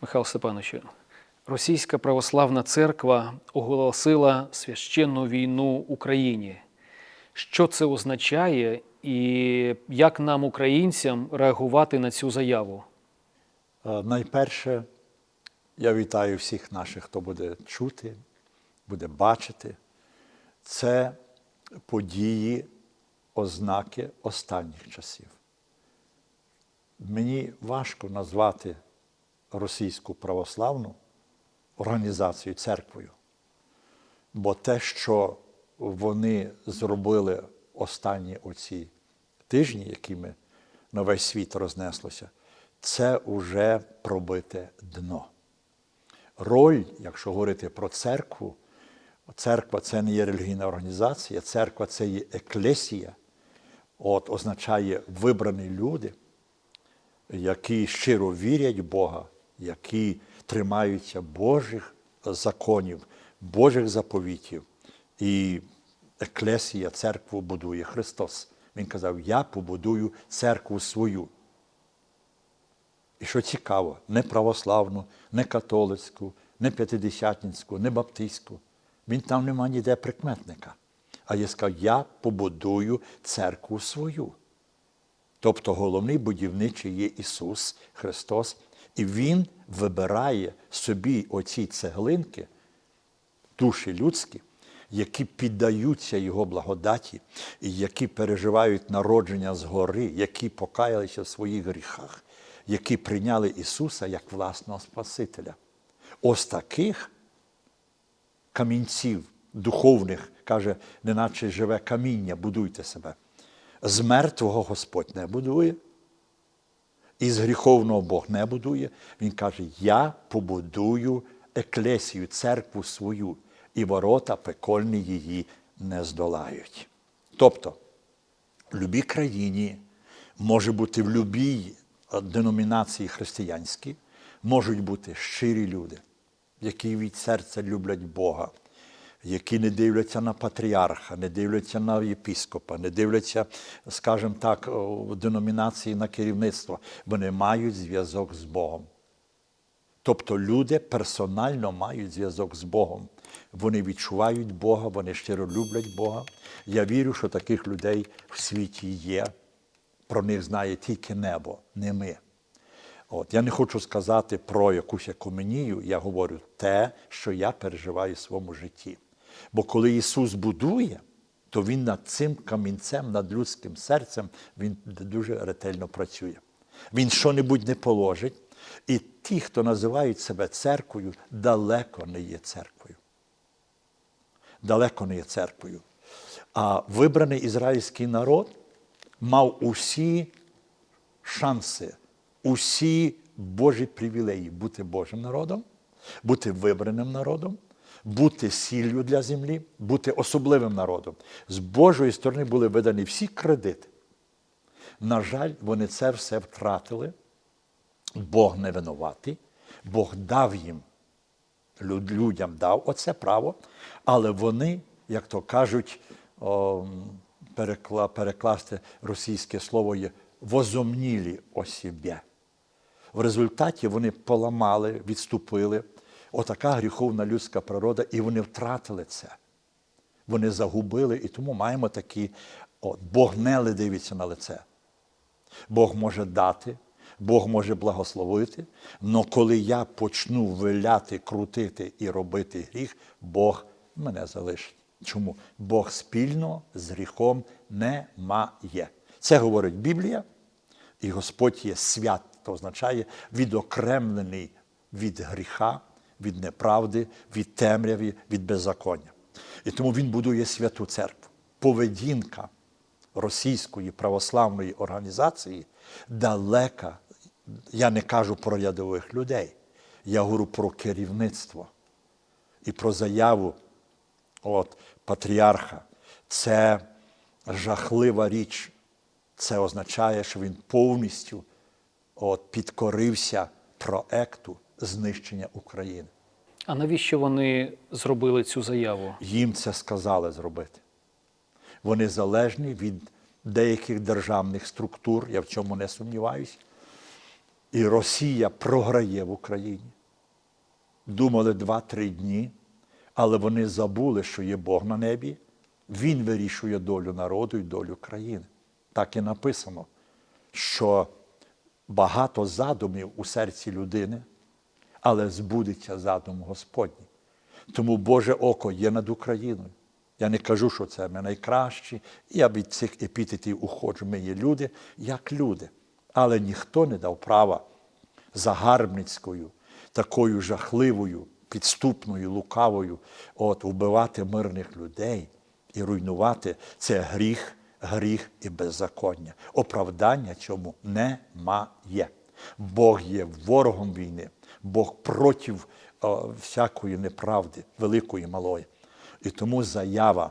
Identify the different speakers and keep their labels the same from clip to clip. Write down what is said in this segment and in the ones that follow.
Speaker 1: Михайло Степановичу, Російська православна церква оголосила священну війну Україні. Що це означає і як нам, українцям, реагувати на цю заяву?
Speaker 2: Е, Найперше, я вітаю всіх наших, хто буде чути, буде бачити. Це події, ознаки останніх часів. Мені важко назвати російську православну організацію церквою, бо те, що вони зробили останні оці тижні, якими на весь світ рознеслося, це вже пробите дно. Роль, якщо говорити про церкву, церква це не є релігійна організація, церква це є еклесія, от означає вибрані люди, які щиро вірять в Бога, які тримаються Божих законів, Божих заповітів. І еклесія, церкву будує Христос. Він казав: Я побудую церкву свою. І що цікаво, не православну, не католицьку, не п'ятидесятницьку, не баптистську. Він там нема ніде прикметника. А я сказав, я побудую церкву свою. Тобто головний будівничий є Ісус Христос, і Він вибирає собі оці цеглинки, душі людські, які піддаються Його благодаті, які переживають народження згори, які покаялися в своїх гріхах, які прийняли Ісуса як власного Спасителя. Ось таких камінців духовних, каже, неначе живе каміння, будуйте себе. З мертвого Господь не будує, і з гріховного Бог не будує. Він каже: Я побудую еклесію, церкву свою, і ворота пекольні її не здолають. Тобто, в любій країні може бути в любій деномінації християнській, можуть бути щирі люди, які від серця люблять Бога, які не дивляться на патріарха, не дивляться на єпіскопа, не дивляться, скажімо так, в деномінації на керівництво. Вони мають зв'язок з Богом. Тобто люди персонально мають зв'язок з Богом. Вони відчувають Бога, вони щиро люблять Бога. Я вірю, що таких людей в світі є. Про них знає тільки небо, не ми. От. Я не хочу сказати про якусь екуменію, я говорю те, що я переживаю в своєму житті. Бо коли Ісус будує, то Він над цим камінцем, над людським серцем, Він дуже ретельно працює. Він що-небудь не положить, і ті, хто називають себе церквою, далеко не є церквою. Далеко не є церквою. А вибраний ізраїльський народ мав усі шанси, усі Божі привілеї бути Божим народом, бути вибраним народом, бути сіллю для землі, бути особливим народом. З Божої сторони були видані всі кредити. На жаль, вони це все втратили. Бог не винуватий, Бог дав їм, людям дав оце право, але вони, як то кажуть, о, перекла, перекласти російське слово є возомнілі о себе. В результаті вони поламали, відступили. Отака гріховна людська природа, і вони втратили це. Вони загубили, і тому маємо такі, от, Бог не дивиться на лице. Бог може дати, Бог може благословити, але коли я почну виляти, крутити і робити гріх, Бог мене залишить. Чому? Бог спільно з гріхом не має. Це говорить Біблія, і Господь є свят, то означає відокремлений від гріха, від неправди, від темряві, від беззаконня. І тому Він будує святу церкву. Поведінка російської православної організації далека. Я не кажу про рядових людей, я говорю про керівництво і про заяву от, патріарха. Це жахлива річ. Це означає, що він повністю от, підкорився проекту знищення України.
Speaker 1: А навіщо вони зробили цю заяву?
Speaker 2: Їм це сказали зробити. Вони залежні від деяких державних структур, я в цьому не сумніваюся. і Росія програє в Україні. Думали два-три дні, але вони забули, що є Бог на небі. Він вирішує долю народу і долю країни. Так і написано, що багато задумів у серці людини, але збудеться задум Господній. Тому Боже око є над Україною. Я не кажу, що це ми найкращі. Я від цих епітетів уходжу. Ми є люди, як люди. Але ніхто не дав права загарбницькою, такою жахливою, підступною, лукавою, от, вбивати мирних людей і руйнувати це гріх, гріх і беззаконня. Оправдання цьому немає. Бог є ворогом війни, Бог проти всякої неправди, великої і малої. І тому заява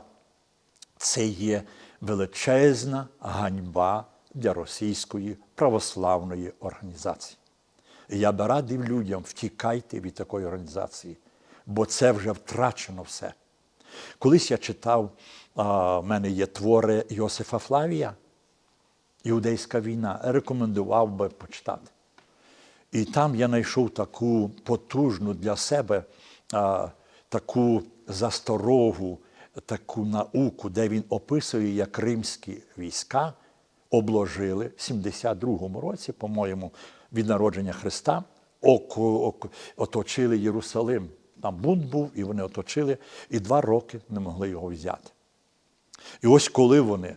Speaker 2: це є величезна ганьба для російської православної організації. І я би радив людям втікайте від такої організації, бо це вже втрачено все. Колись я читав, в мене є твори Йосифа Флавія, Іудейська війна, рекомендував би почитати. І там я знайшов таку потужну для себе а, таку засторогу, таку науку, де він описує, як римські війська обложили в 72-му році, по-моєму, від народження Христа, око, оточили Єрусалим. Там бунт був, і вони оточили, і два роки не могли його взяти. І ось коли вони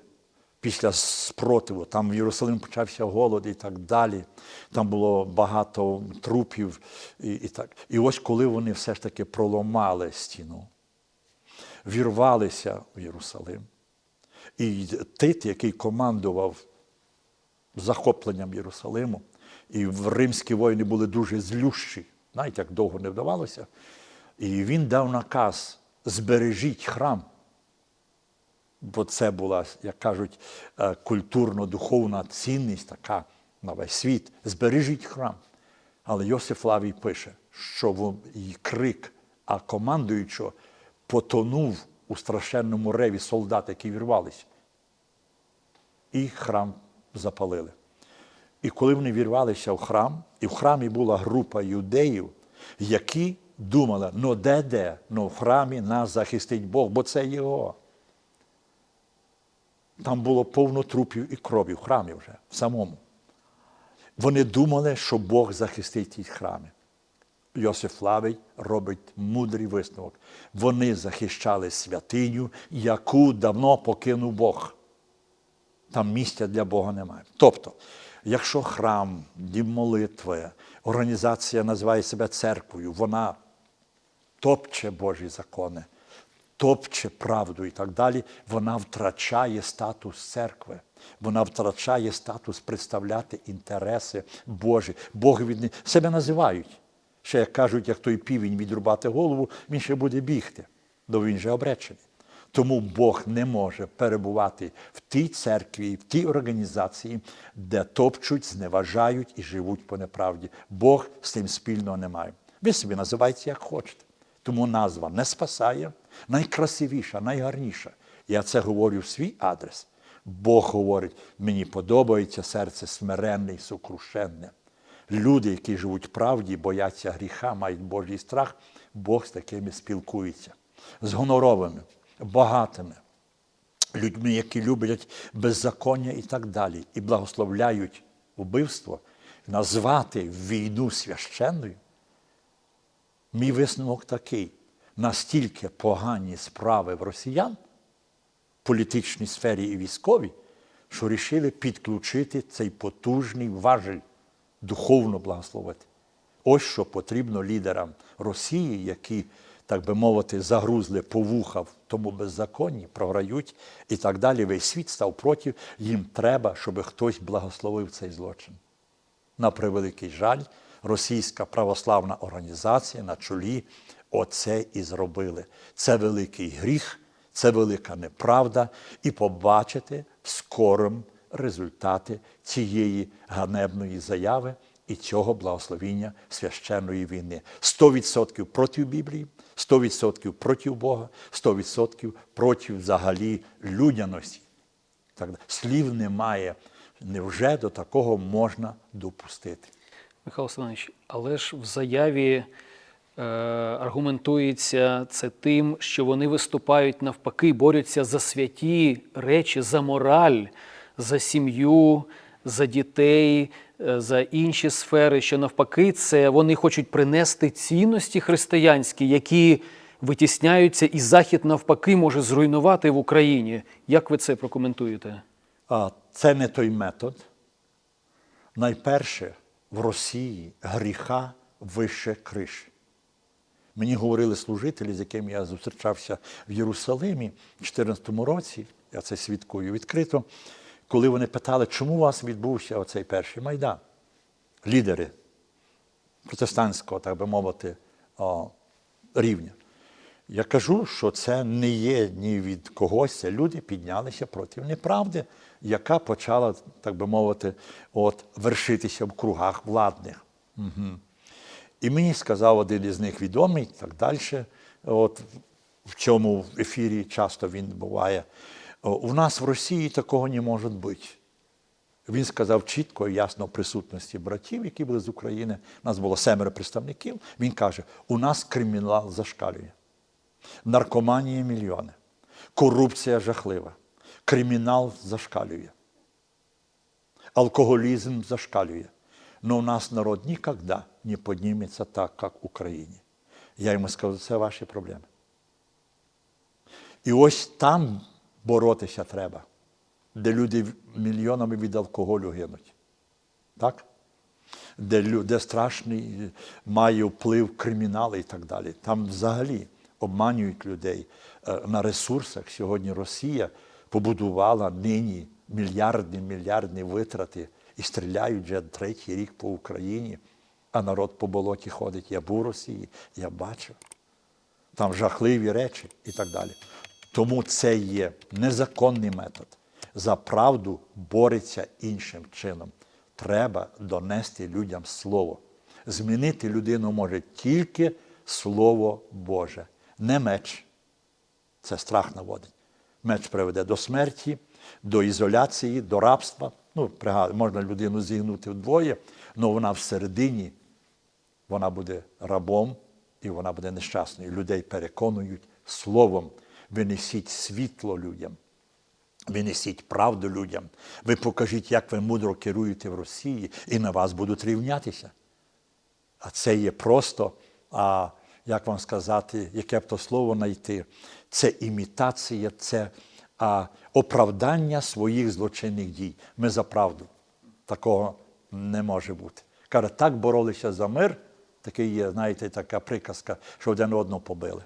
Speaker 2: після спротиву, там в Єрусалим почався голод і так далі, там було багато трупів. І, і, так. і ось коли вони все ж таки проломали стіну, вірвалися в Єрусалим. І Тит, який командував захопленням Єрусалиму, і римські воїни були дуже злющі, знаєте, як довго не вдавалося. І він дав наказ: збережіть храм. Бо це була, як кажуть, е, культурно-духовна цінність така на весь світ. Збережіть храм. Але Йосиф Лавій пише, що крик, а командуючого потонув у страшенному реві солдат, які вірвалися. І храм запалили. І коли вони вірвалися в храм, і в храмі була група юдеїв, які думали, ну де-де, ну в храмі нас захистить Бог, бо це його. Там було повно трупів і крові в храмі вже, в самому. Вони думали, що Бог захистить ті храми. Йосиф Лавий робить мудрий висновок. Вони захищали святиню, яку давно покинув Бог. Там місця для Бога немає. Тобто, якщо храм, дім молитви, організація називає себе церквою, вона топче Божі закони, топче правду і так далі, вона втрачає статус церкви. Вона втрачає статус представляти інтереси Божі. Боги від себе називають. Ще як кажуть, як той півень відрубати голову, він ще буде бігти, бо він же обречений. Тому Бог не може перебувати в тій церкві, в тій організації, де топчуть, зневажають і живуть по неправді. Бог з тим спільного не має. Ви собі називайте, як хочете. Тому назва не спасає, найкрасивіша, найгарніша. Я це говорю в свій адрес. Бог говорить, мені подобається серце смиренне і сокрушенне. Люди, які живуть в правді, бояться гріха, мають Божий страх, Бог з такими спілкується. З гоноровими, багатими, людьми, які люблять беззаконня і так далі, і благословляють вбивство, назвати війну священною. Мій висновок такий: настільки погані справи в росіян, в політичній сфері і військовій, що рішили підключити цей потужний важель духовно благословити. Ось що потрібно лідерам Росії, які, так би мовити, загрузли по вуха в тому беззаконні, програють і так далі. Весь світ став проти. Їм треба, щоб хтось благословив цей злочин. На превеликий жаль, російська православна організація на чолі оце і зробили. Це великий гріх, це велика неправда, і побачите скором результати цієї ганебної заяви і цього благословіння священної війни. 100% проти Біблії, 100% проти Бога, 100% проти взагалі людяності. Так, слів немає. Невже до такого можна допустити?
Speaker 1: Михайло Степанович, але ж в заяві аргументується це тим, що вони виступають навпаки, борються за святі речі, за мораль, за сім'ю, за дітей, е, за інші сфери, що навпаки, це вони хочуть принести цінності християнські, які витісняються, і Захід навпаки може зруйнувати в Україні. Як ви це прокоментуєте?
Speaker 2: Це не той метод. Найперше, в Росії гріха вище криш. Мені говорили служителі, з якими я зустрічався в Єрусалимі в 2014 році, я це свідкую відкрито, коли вони питали, чому у вас відбувся оцей перший майдан. Лідери протестантського, так би мовити, рівня. Я кажу, що це не є ні від когось, це люди піднялися проти неправди, яка почала, так би мовити, от, вершитися в кругах владних. Угу. І мені сказав один із них відомий, так далі. От, в цьому ефірі часто він буває. У нас в Росії такого не може бути. Він сказав чітко і ясно присутності братів, які були з України. У нас було семеро представників. Він каже: у нас кримінал зашкалює. Наркоманія мільйони, корупція жахлива, кримінал зашкалює, алкоголізм зашкалює. Но у нас народ ніколи не підніметься так, як в Україні. Я йому сказав, це ваші проблеми. І ось там боротися треба, де люди мільйонами від алкоголю гинуть. Так? Де, де страшний е, має вплив кримінал і так далі. Там взагалі обманюють людей Е, на ресурсах. Сьогодні Росія побудувала нині мільярдні мільярдні витрати і стріляють вже третій рік по Україні, а народ по болоті ходить. Я був у Росії, я бачив. Там жахливі речі і так далі. Тому це є незаконний метод. За правду бореться іншим чином. Треба донести людям слово. Змінити людину може тільки Слово Боже, не меч. Це страх наводить. Меч приведе до смерті, до ізоляції, до рабства. Ну, можна людину зігнути вдвоє, але вона всередині вона буде рабом і вона буде нещасною. Людей переконують словом. Ви несіть світло людям, ви несіть правду людям. Ви покажіть, як ви мудро керуєте в Росії, і на вас будуть рівнятися. А це є просто, а, як вам сказати, яке б то слово знайти, це імітація, це а, оправдання своїх злочинних дій. Ми за правду. Такого не може бути. Каже, так боролися за мир, такий є, знаєте, така приказка, що один одного побили.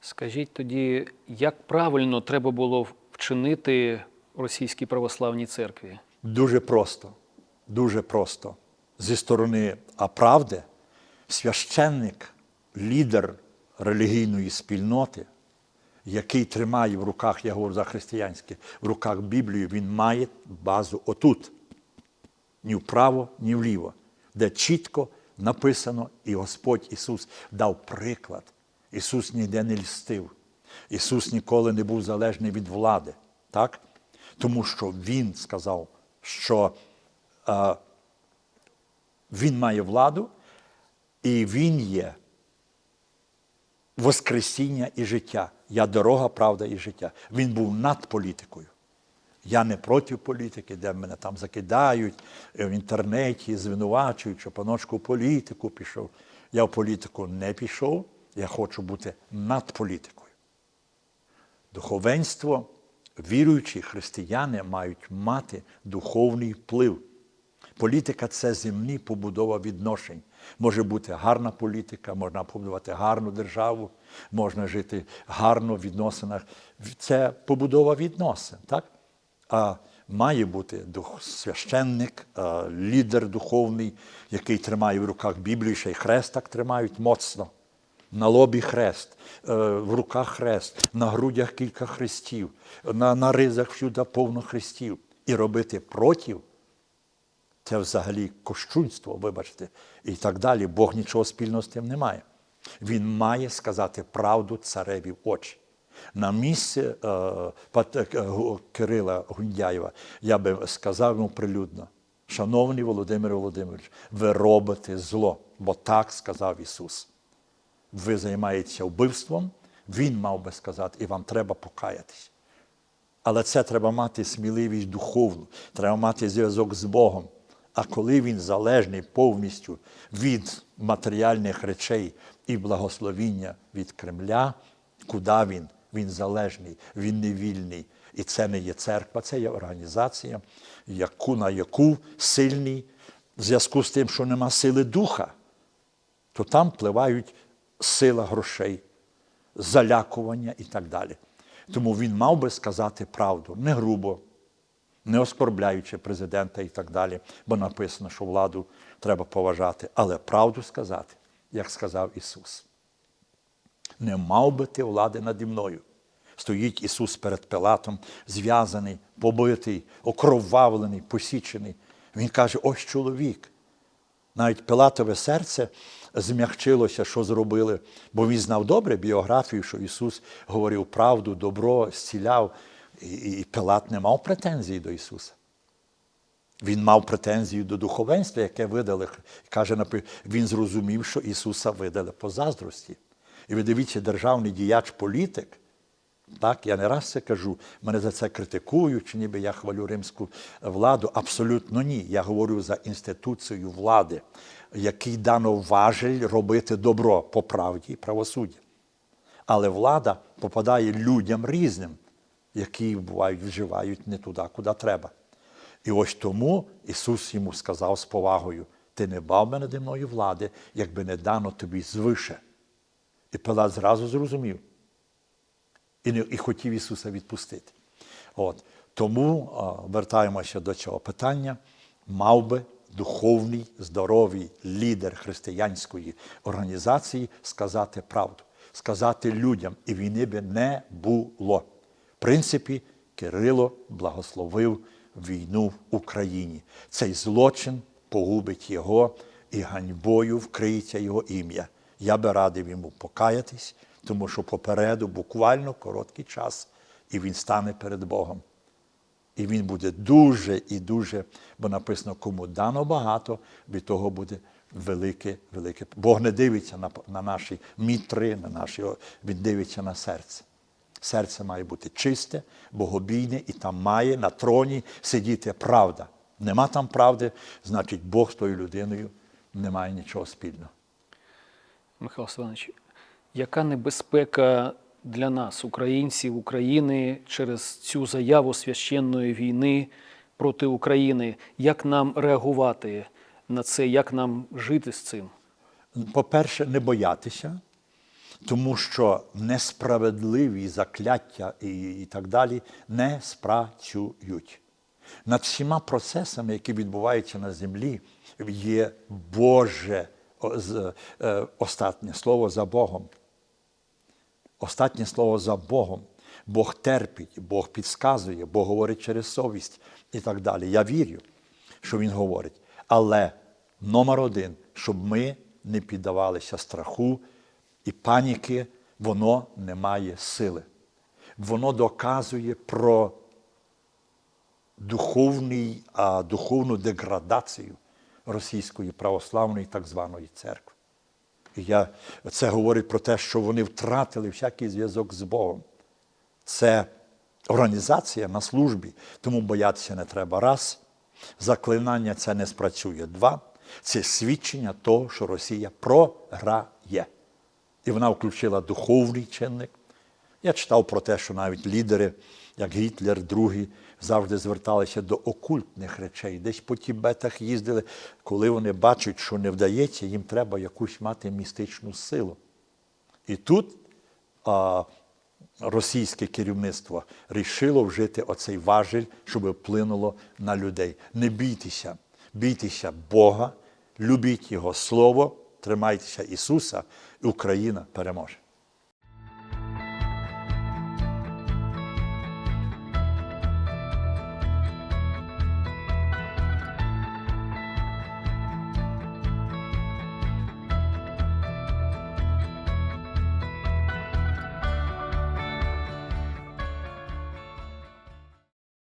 Speaker 1: Скажіть тоді, як правильно треба було вчинити російській православній церкві?
Speaker 2: Дуже просто, дуже просто. Зі сторони а правди, священник, лідер релігійної спільноти, який тримає в руках, я говорю за християнське, в руках Біблію, він має базу отут. Ні вправо, ні вліво, де чітко написано, і Господь Ісус дав приклад. Ісус ніде не льстив. Ісус ніколи не був залежний від влади. Так? Тому що Він сказав, що е, Він має владу, і Він є Воскресіння і життя. Я дорога, правда і життя. Він був над політикою. Я не проти політики, де мене там закидають е, в інтернеті, звинувачують, що паночку політику пішов. Я в політику не пішов, я хочу бути над політикою. Духовенство, віруючі християни мають мати духовний вплив. Політика це земні побудова відношень. Може бути гарна політика, можна побудувати гарну державу, можна жити гарно в відносинах. Це побудова відносин, так? А має бути священник, лідер духовний, який тримає в руках Біблію, ще й хрест так тримають моцно. На лобі хрест, е, в руках хрест, на грудях кілька хрестів, на, на ризах всюди повно хрестів. І робити против це взагалі кощунство, вибачте, і так далі. Бог нічого спільного з тим не має. Він має сказати правду цареві в очі. На місці е, е, Кирила Гундяєва я би сказав йому прилюдно: Шановний Володимир Володимирович, ви робите зло, бо так сказав Ісус. Ви займаєтеся вбивством, Він мав би сказати, і вам треба покаятись. Але це треба мати сміливість духовну, треба мати зв'язок з Богом. А коли він залежний повністю від матеріальних речей і благословіння від Кремля, куди він? Він залежний, він не вільний. І це не є церква, це є організація, яку, на яку сильний в зв'язку з тим, що нема сили духа, то там впливають сила грошей, залякування і так далі. Тому він мав би сказати правду, не грубо, не оскорбляючи президента і так далі, бо написано, що владу треба поважати, але правду сказати, як сказав Ісус. Не мав би ти влади наді мною. Стоїть Ісус перед Пилатом, зв'язаний, побитий, окровавлений, посічений. Він каже: ось чоловік. Навіть Пилатове серце змягчилося, що зробили, бо він знав добре біографію, що Ісус говорив правду, добро, зціляв. І, Пилат не мав претензій до Ісуса. Він мав претензію до духовенства, яке видали. Каже, він зрозумів, що Ісуса видали по заздрості. І ви дивіться, державний діяч, політик, так, я не раз це кажу, мене за це критикують, чи ніби я хвалю римську владу. Абсолютно ні. Я говорю за інституцію влади, якій дано важель робити добро по правді і правосуддя. Але влада попадає людям різним, які бувають, вживають не туди, куди треба. І ось тому Ісус йому сказав з повагою: Ти не бав мене наді мною влади, якби не дано тобі звише. І Пилат зразу зрозумів і, не, і хотів Ісуса відпустити. От. Тому а, вертаємося до цього питання. Мав би духовний, здоровий лідер християнської організації сказати правду, сказати людям, і війни би не було. Принципі, Кирило благословив війну в Україні. Цей злочин погубить його і ганьбою вкриється його ім'я. Я би радив йому покаятись, тому що попереду буквально короткий час, і він стане перед Богом. І він буде дуже і дуже, бо написано, кому дано багато, від того буде велике, велике. Бог не дивиться на, на наші мітри, на наші, він дивиться на серце. Серце має бути чисте, богобійне, і там має на троні сидіти правда. Нема там правди, значить Бог з тою людиною не має нічого спільного.
Speaker 1: Михайло Сванович, яка небезпека для нас, українців, України, через цю заяву священної війни проти України? Як нам реагувати на це? Як нам жити з цим?
Speaker 2: По-перше, не боятися, тому що несправедливі закляття і, і так далі не спрацюють. Над всіма процесами, які відбуваються на землі, є Боже е, остатнє слово за Богом. Остатнє слово за Богом. Бог терпить, Бог підказує, Бог говорить через совість і так далі. Я вірю, що Він говорить. Але номер один, щоб ми не піддавалися страху і паніки, воно не має сили. Воно доказує про духовний, а, духовну деградацію російської православної так званої церкви. І я, це говорить про те, що вони втратили всякий зв'язок з Богом. Це організація на службі, тому боятися не треба. Раз, заклинання це не спрацює. Два, це свідчення того, що Росія програє. І вона включила духовний чинник. Я читав про те, що навіть лідери, як Гітлер, другі, завжди зверталися до окультних речей. Десь по Тібетах їздили, коли вони бачать, що не вдається, їм треба якусь мати містичну силу. І тут а, російське керівництво рішило вжити оцей важель, щоб вплинуло на людей. Не бійтеся, бійтеся Бога, любіть Його Слово, тримайтеся Ісуса, і Україна переможе.